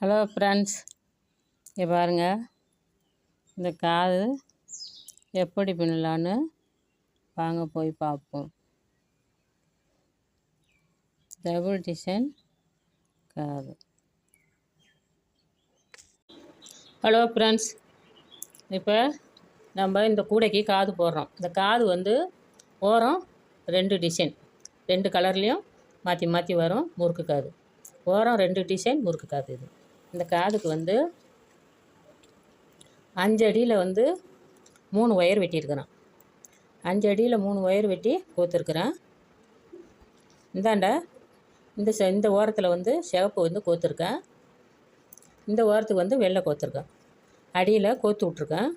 Hello friends இங்கே பாருங்கள் இந்த காது எப்படி பின்னலான்னு வாங்க போய் பார்ப்போம். டபுள் டிசைன் காது. ஹலோ ஃப்ரெண்ட்ஸ் இப்போ நம்ம இந்த கூடைக்கு காது போடுறோம். இந்த காது வந்து ஓரம் ரெண்டு டிசைன் ரெண்டு கலர்லேயும் மாற்றி மாற்றி வரும் முறுக்கு காது. ஓரம் ரெண்டு டிசைன் முறுக்கு காது இது. இந்த காதுக்கு வந்து அஞ்சு அடியில் வந்து மூணு ஒயர் வெட்டியிருக்கிறேன். அஞ்சு அடியில் மூணு ஒயர் வெட்டி கோத்துருக்குறேன். இந்தாண்ட இந்த இந்த ஓரத்தில் வந்து சிவப்பு வந்து கோத்துருக்கேன். இந்த ஓரத்துக்கு வந்து வெள்ளை கோத்துருக்கேன். அடியில் கோத்து விட்ருக்கேன்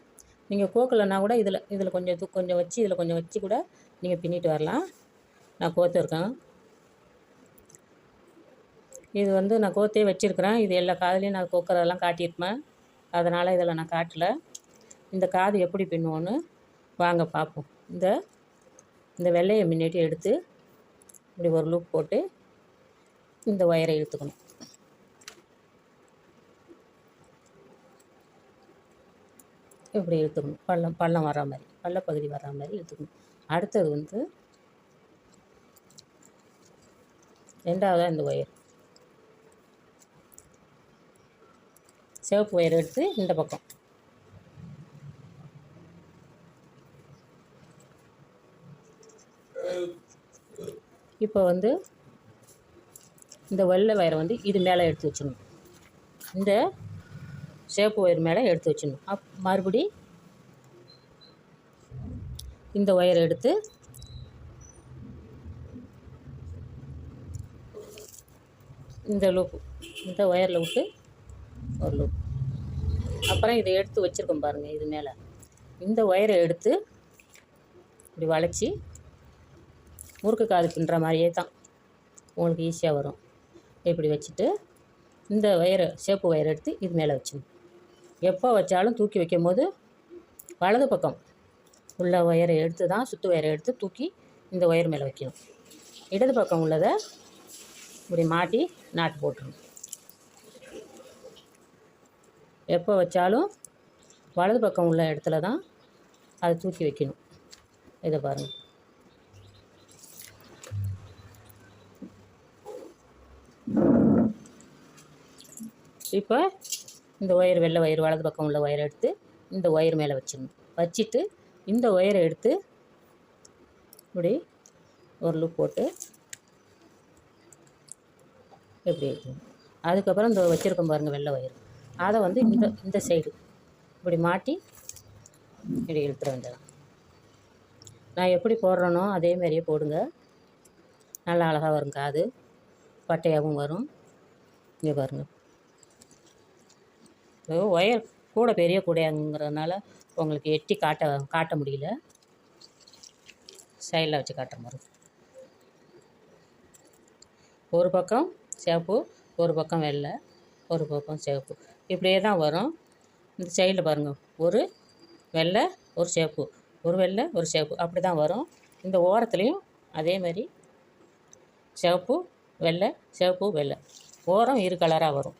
நீங்கள் கோக்கலைன்னா கூட இதில் இதில் கொஞ்சம் கொஞ்சம் வச்சு இதில் கொஞ்சம் வச்சு கூட நீங்கள் பின்னிட்டு வரலாம். நான் கோத்துருக்கேன். இது வந்து நான் கோத்தே வச்சுருக்கிறேன். இது எல்லா காதுலேயும் நான் கோக்கிறதெல்லாம் காட்டியிருப்பேன். அதனால் இதில் நான் காட்டலை. இந்த காது எப்படி பின்னுவோன்னு வாங்க பார்ப்போம் இந்த இந்த வெள்ளையை முன்னாடி எடுத்து இப்படி ஒரு லூப் போட்டு இந்த ஒயரை இழுத்துக்கணும். இப்படி இழுத்துக்கணும். பள்ளம் பள்ளம் வர்ற மாதிரி. பள்ளப்பகுதி வர மாதிரி இழுத்துக்கணும். அடுத்தது வந்து ரெண்டாவதாக இந்த ஒயர் சிவப்பு ஒயர் எடுத்து இந்த பக்கம். இப்போ வந்து இந்த வெள்ளை வயரை வந்து இது மேலே எடுத்து வச்சிடணும். இந்த சிவப்பு ஒயர் மேலே எடுத்து வச்சிடணும். அப் மறுபடி இந்த ஒயரை எடுத்து இந்த லூப்பு இந்த ஒயரில் விட்டு ஒரு லூப் அப்புறம் இதை எடுத்து வச்சுருக்கோம் பாருங்கள் இது மேலே. இந்த ஒயரை எடுத்து இப்படி வளைச்சி முறுக்கு காது பின்னுற மாதிரியே தான் உங்களுக்கு ஈஸியாக வரும். இப்படி வச்சுட்டு இந்த ஒயரை சேப்பு ஒயரை எடுத்து இது மேலே வச்சிடணும் எப்போ வச்சாலும் தூக்கி வைக்கும் போது வலது பக்கம் உள்ள ஒயரை எடுத்து தான் சுற்று ஒயரை எடுத்து தூக்கி இந்த ஒயர் மேலே வைக்கணும். இடது பக்கம் உள்ளதை இப்படி மாட்டி நாட்டு போட்டுருணும் எப்போ வச்சாலும் வலது பக்கம் உள்ள இடத்துல தான் அதை தூக்கி வைக்கணும். இதை பாருங்கள் இப்போ இந்த ஒயர் வெள்ளை ஒயர் வலது பக்கம் உள்ள ஒயரை எடுத்து இந்த ஒயர் மேலே வச்சிடணும். வச்சுட்டு இந்த ஒயரை எடுத்து இப்படி ஒரு லூப் போட்டு எப்படி இருக்கணும் அதுக்கப்புறம் இந்த வச்சுருக்கோம் பாருங்கள் வெள்ளை ஒயர். அதை வந்து இந்த இந்த சைடு இப்படி மாட்டி இப்படி இழுத்துற வேண்டியதான் நான் எப்படி போடுறேனோ அதே மாதிரியே போடுங்க. நல்லா அழகாக வரும் காது. பட்டையாகவும் வரும். இங்கே பாருங்கள் ஒயர் கூட பெரிய கூடையாங்கிறதுனால உங்களுக்கு எட்டி காட்ட காட்ட முடியல. சைடில் வச்சு காட்டுற மாதிரி ஒரு பக்கம் சேப்பு ஒரு பக்கம் வெள்ளை ஒரு பக்கம் சேப்பு இப்படியே தான் வரும். இந்த சைடில் பாருங்கள் ஒரு வெள்ளை ஒரு சேப்பு ஒரு வெள்ளை ஒரு சேப்பு அப்படி தான் வரும். இந்த ஓரத்துலேயும் அதே மாதிரி சிவப்பு வெள்ளை சிவப்பு வெள்ளை. ஓரம் இரு கலராக வரும்.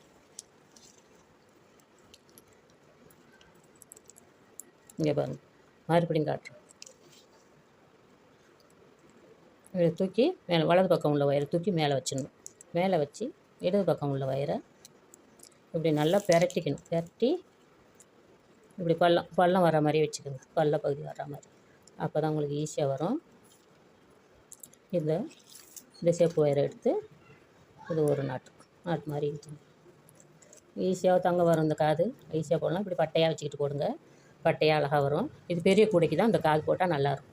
இங்கே பாருங்கள் மறுபடியும் காட்டுறேன். இதை தூக்கி மேலே வலது பக்கம் உள்ள ஒயரை தூக்கி மேலே வச்சிடணும். மேலே வச்சு இடது பக்கம் உள்ள ஒயரை இப்படி நல்லா பெரட்டிக்கணும். பெரட்டி இப்படி பள்ளம் பள்ளம் வர மாதிரி வச்சுக்கோங்க. பள்ள பகுதி வர மாதிரி. அப்போ தான் உங்களுக்கு ஈஸியாக வரும். இந்த இந்த சேப்பு ஒயரை எடுத்து இது ஒரு நாட்டு நாட்டு மாதிரி இழுத்துணும் ஈஸியாக தங்க வரும் இந்த காது. ஈஸியாக போடலாம். இப்படி பட்டையாக வச்சுக்கிட்டு போடுங்க. பட்டையாக அழகாக வரும். இது பெரிய கூடைக்கு தான் இந்த காது போட்டால் நல்லாயிருக்கும்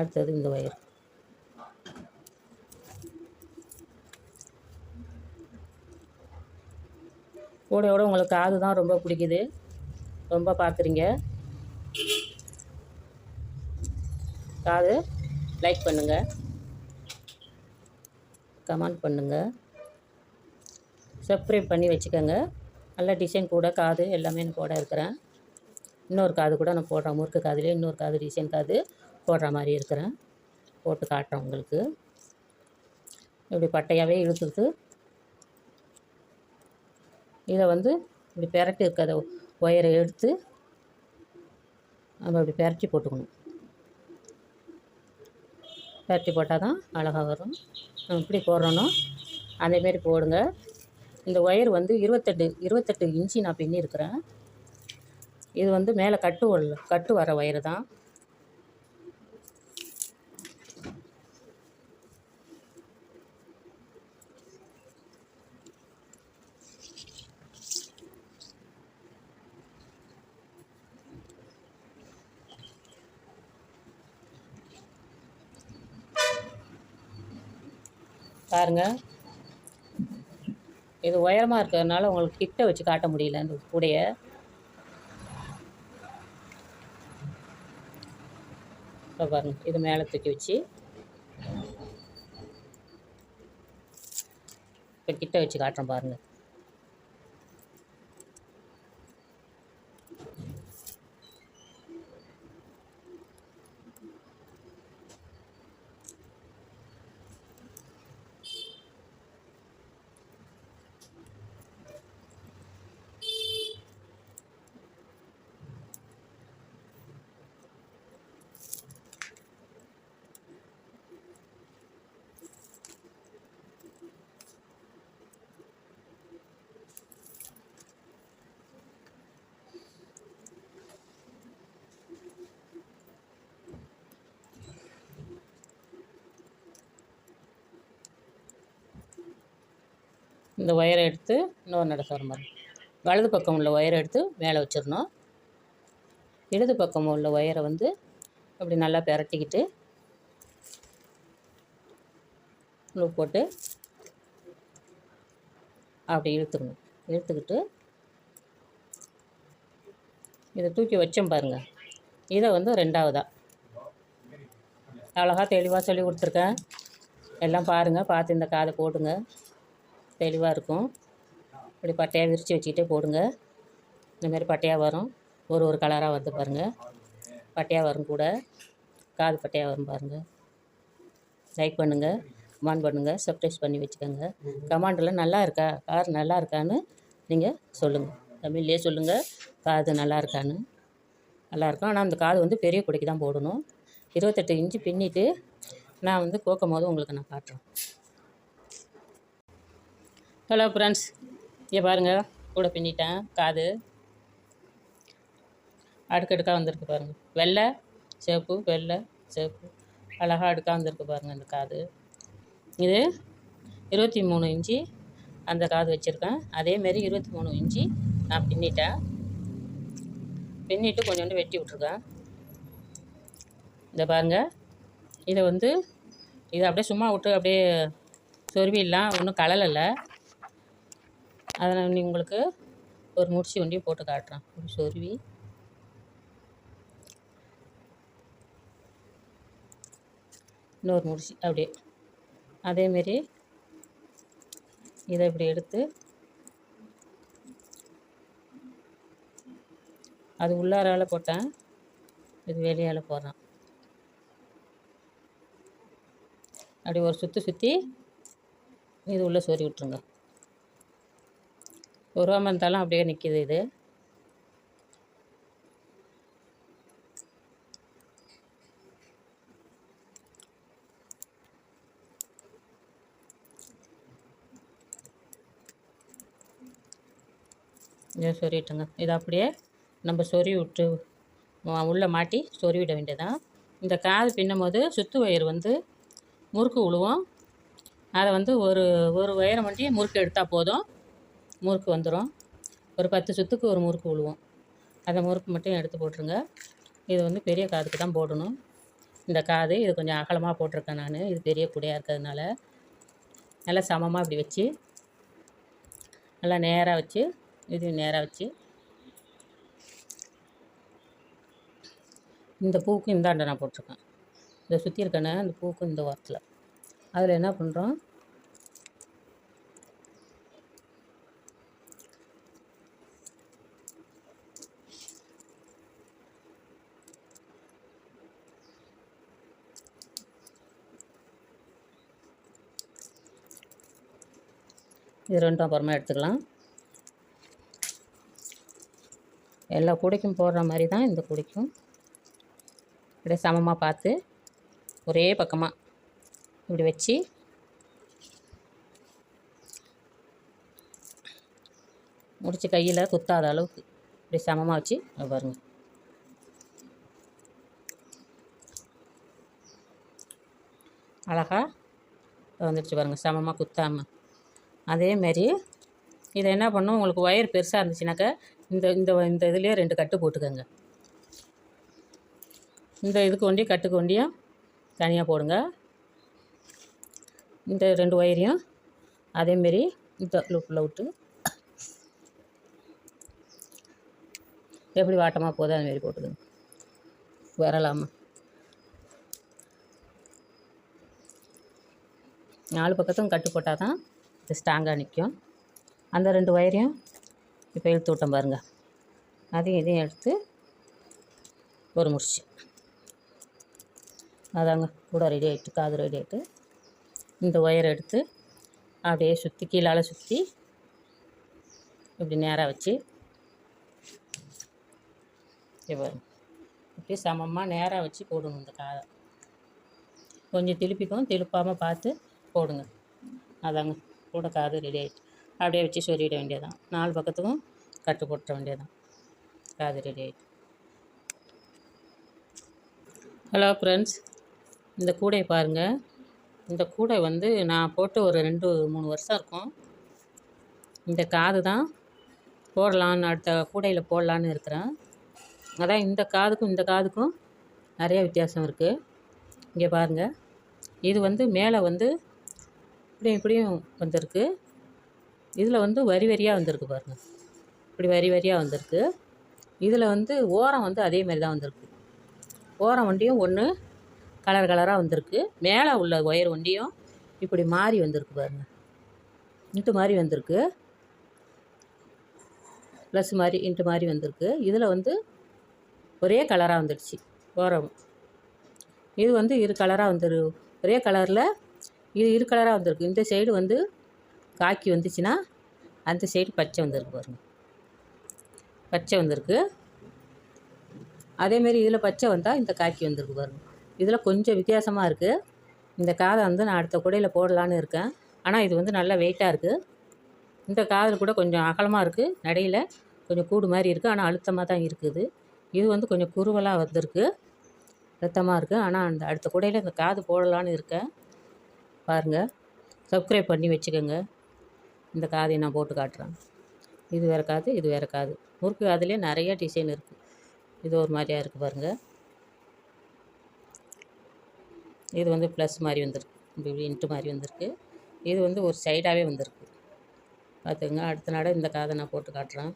அடுத்தது இந்த ஒயர் கூடையோட உங்களுக்கு காது தான் ரொம்ப பிடிக்குது. ரொம்ப பார்க்குறீங்க காது லைக் பண்ணுங்கள் கமெண்ட் பண்ணுங்கள் சப்ஸ்கிரைப் பண்ணி வச்சுக்கோங்க. நல்ல டிசைன் கூட காது எல்லாமே நான் போட இருக்கிறேன். இன்னொரு காது கூட நான் போடுறேன். முறுக்கு காதுலேயே இன்னொரு காது டிசைன் காது. போடுற மாதிரி இருக்கிறேன். போட்டு காட்டுறேன் உங்களுக்கு. இப்படி பட்டையாகவே இழுத்துட்டு இதை வந்து இப்படி பெரட்டி இருக்கிற ஒயரை எடுத்து நம்ம இப்படி பெரட்டி போட்டுக்கணும். பெரட்டி போட்டால் தான் அழகாக வரும். நம்ம இப்படி போடுறோனோ அதேமாரி போடுங்க. இந்த ஒயர் வந்து இருபத்தெட்டு இருபத்தெட்டு இன்ச்சு நான் பின்னிருக்கிறேன் இது வந்து மேலே கட்டு கட்டு வர ஒயர் தான். பாருங்க. இது உயரமாக இருக்கிறதுனால உங்களுக்கு கிட்ட வச்சு காட்ட முடியல இந்த கூடையை இப்போ பாருங்க இது மேலே தூக்கி வச்சு. இப்போ கிட்ட வச்சு காட்டுறேன் பாருங்கள் இந்த ஒயரை எடுத்து இன்னொரு நட வர மாதிரி வலது பக்கம் உள்ள ஒயரை எடுத்து மேலே வச்சிடணும். இடது பக்கம் உள்ள ஒயரை வந்து அப்படி நல்லா பெரட்டிக்கிட்டு லூப் போட்டு அப்படி இழுத்துக்கணும் இழுத்துக்கிட்டு இதை தூக்கி வச்சோம் பாருங்கள் இதை வந்து ரெண்டாவதாக அழகாக தெளிவாக சொல்லி கொடுத்துருக்கேன். எல்லாம் பாருங்கள் பார்த்து இந்த காதை போட்டுங்க தெளிவாக இருக்கும். இப்படி பட்டையாக விரித்து வச்சுக்கிட்டே போடுங்க. இந்தமாரி பட்டையாக வரும். ஒரு ஒரு கலராக வந்து பாருங்கள் பட்டையாக வரும் கூட. காது பட்டையாக வரும் பாருங்கள் லைக் பண்ணுங்கள் கமெண்ட் பண்ணுங்கள் சப்ஸ்கிரைப் பண்ணி வச்சுக்கோங்க. கமெண்டில் நல்லா இருக்கா? கார் நல்லா இருக்கான்னு நீங்கள் சொல்லுங்கள் தமிழ்லேயே சொல்லுங்கள் காது நல்லா இருக்கான்னு. நல்லா இருக்கும். ஆனால் அந்த காது வந்து பெரிய குடைக்கு தான் போடணும். இருபத்தெட்டு இன்ச்சு பின்னிட்டு நான் வந்து கோக்கும் போது உங்களுக்கு நான் காட்டுறேன். ஹலோ ஃப்ரெண்ட்ஸ் இங்கே பாருங்கள் கூட பின்னிட்டேன் காது. அடுக்கடுக்காக வந்திருக்கு பாருங்கள் வெள்ளை சேப்பு வெள்ளை சேப்பு அழகாக அடுக்காக வந்திருக்கு பாருங்கள் அந்த காது. இது இருபத்தி மூணு இன்ச்சு அந்த காது வச்சுருக்கேன். அதேமாரி இருபத்தி மூணு இன்ச்சு நான் பின்னிட்டேன். பின்னிட்டு கொஞ்சோண்டு வெட்டி விட்ருக்கேன் இந்த பாருங்கள் இதை வந்து இதை அப்படியே சும்மா விட்டு அப்படியே சொருவிடலாம். ஒன்றும் கலலை அதை நான் உங்களுக்கு ஒரு முடிச்சு ஒண்டியும் போட்டு காட்டுறேன். ஒரு சொருவி. இன்னொரு முடிச்சு அப்படியே. அதேமாரி இதை இப்படி எடுத்து அது உள்ளாரால் போட்டேன். இது வெளியால் போடுறேன். அப்படி ஒரு சுற்றி சுற்றி இது உள்ளே சொறி விட்ருங்க உருவாமல் இருந்தாலும் அப்படியே நிற்கிது இது. இதை சொருவிட்டுங்க இதை அப்படியே நம்ம சொருவி விட்டு உள்ளே மாட்டி சொருவிட வேண்டியதான் இந்த காது பின்னும் போது சுத்து வயிறு வந்து முறுக்கு விழுவோம் அதை வந்து ஒரு ஒரு வயரை மட்டும் முறுக்கு எடுத்தால் போதும். முறுக்கு வந்துடும் ஒரு பத்து சுத்துக்கு ஒரு முறுக்கு விழுவோம் அந்த முறுக்கு மட்டும் எடுத்து போட்டுருங்க. இது வந்து பெரிய காதுக்கு தான் போடணும். இந்த காது இது கொஞ்சம் அகலமாக போட்டிருக்கேன் நான். இது பெரிய குடையாக இருக்கிறதுனால. நல்லா சமமாக இப்படி வச்சு நல்லா நேராக வச்சு இது நேராக வச்சு. இந்த பூக்கும் இந்தாண்டை நான் போட்டிருக்கேன். இதை சுற்றி இருக்கேன்னா அந்த பூக்கும் இந்த ஓரத்தில். அதில் என்ன பண்ணுறோம் இது ரெண்டும் அப்புறமா எடுத்துக்கலாம். எல்லா கூடைக்கும் போடுற மாதிரி தான் இந்த கூடைக்கும். அப்படியே சமமாக பார்த்து ஒரே பக்கமாக இப்படி வச்சு முடிச்சு கையில் குத்தாத அளவுக்கு இப்படி சமமாக வச்சு பாருங்க. அழகாக வந்துடுச்சு பாருங்கள் சமமாக குத்தாமல் அதேமாரி இதை என்ன பண்ணும்? உங்களுக்கு ஒயர் பெருசாக இருந்துச்சுனாக்கா இந்த இந்த இந்த இதுலேயே ரெண்டு கட்டு போட்டுக்கோங்க. இந்த இதுக்கு ஒண்டியும் கட்டுக்கு ஒண்டியும் தனியாக போடுங்க. இந்த ரெண்டு ஒயரையும் அதேமாரி இந்த லூப்பில் விட்டு எப்படி வாட்டமாக போதோ அதுமாரி போட்டுக்கோங்க. வரலாமா? நாலு பக்கத்தும் கட்டு போட்டால் தான் ஸ்ட்ராங்காக நிற்கும். அந்த ரெண்டு ஒயரையும் இப்போ இழுத்து விட்டோம் பாருங்கள் அதையும் இதையும் எடுத்து ஒரு முடிச்சு. அதாங்க கூட ரெடி ஆகிட்டு காது ரெடி ஆகிட்டு இந்த ஒயரை எடுத்து அப்படியே சுற்றி கீழால் சுற்றி இப்படி நேராக வச்சு இப்போ இப்படி சமமாக நேராக வச்சு போடணும் இந்த காதை. கொஞ்சம் திருப்பிக்கும் திருப்பாமல் பார்த்து போடுங்க. அதாங்க. கூட காது ரெடி ஆகிட்டு அப்படியே வச்சு சொல்லிவிட வேண்டியதான் நாலு பக்கத்துக்கும் கட்டு போட்டுற வேண்டியதான் காது ரெடி ஆகிட்டு ஹலோ ஃப்ரெண்ட்ஸ் இந்த கூடை பாருங்கள் இந்த கூடை வந்து நான் போட்டு ஒரு ரெண்டு மூணு வருஷம் இருக்கும். இந்த காது தான் போடலான்னு அடுத்த கூடையில் போடலான்னு இருக்கிறேன். அதான் இந்த காதுக்கும் இந்த காதுக்கும் நிறைய வித்தியாசம் இருக்குது இங்கே பாருங்கள் இது வந்து மேலே வந்து இப்படியும் இப்படியும் வந்திருக்கு. இதில் வந்து வரி வரியாக வந்திருக்கு பாருங்கள் இப்படி வரி வரியாக வந்திருக்கு. இதில் வந்து ஓரம் வந்து அதே மாதிரி தான் வந்திருக்கு. ஓரம் வண்டியும் ஒன்று கலர் கலராக வந்திருக்கு. மேலே உள்ள ஒயர் வண்டியும் இப்படி மாறி வந்திருக்கு பாருங்கள் இன்ட்டு மாதிரி வந்திருக்கு. ப்ளஸ் மாதிரி இன்ட்டு மாதிரி வந்திருக்கு. இதில் வந்து ஒரே கலராக வந்துடுச்சு. ஓரம். இது வந்து இரு கலராக வந்துரு ஒரே கலரில் இது இரு கலராக வந்திருக்கு. இந்த சைடு வந்து காக்கி வந்துச்சுன்னா அந்த சைடு பச்சை வந்திருக்கு பாருங்கள் பச்சை வந்திருக்கு. அதேமாரி இதில் பச்சை வந்தால் இந்த காக்கி வந்திருக்கு பாருங்கள் இதில் கொஞ்சம் வித்தியாசமாக இருக்குது இந்த காதை வந்து நான் அடுத்த குடையில் போடலான்னு இருக்கேன். ஆனால் இது வந்து நல்லா வெயிட்டாக இருக்குது இந்த காதில் கூட கொஞ்சம் அகலமாக இருக்குது நடையில் கொஞ்சம் கூடு மாதிரி இருக்குது ஆனால் அழுத்தமாக தான் இருக்குது. இது வந்து கொஞ்சம் குறுவலாக வந்திருக்கு. ரத்தமாக இருக்குது ஆனால் அந்த அடுத்த குடையில் இந்த காது போடலான்னு இருக்கேன். பாருங்கள் சப்ஸ்கிரைப் பண்ணி வச்சுக்கோங்க. இந்த காதை நான் போட்டு காட்டுறேன். இது வேறு காது இது வேறு காது. முறுக்கு காதுலேயே நிறைய டிசைன் இருக்குது இது ஒரு மாதிரியா இருக்குது பாருங்கள் இது வந்து ப்ளஸ் மாதிரி வந்திருக்கு. இப்படி இப்படி இன்ட்டு மாதிரி வந்திருக்கு. இது வந்து ஒரு சைடாகவே வந்திருக்கு. பார்த்துங்க அடுத்த நாடு இந்த காதை நான் போட்டு காட்டுறேன்.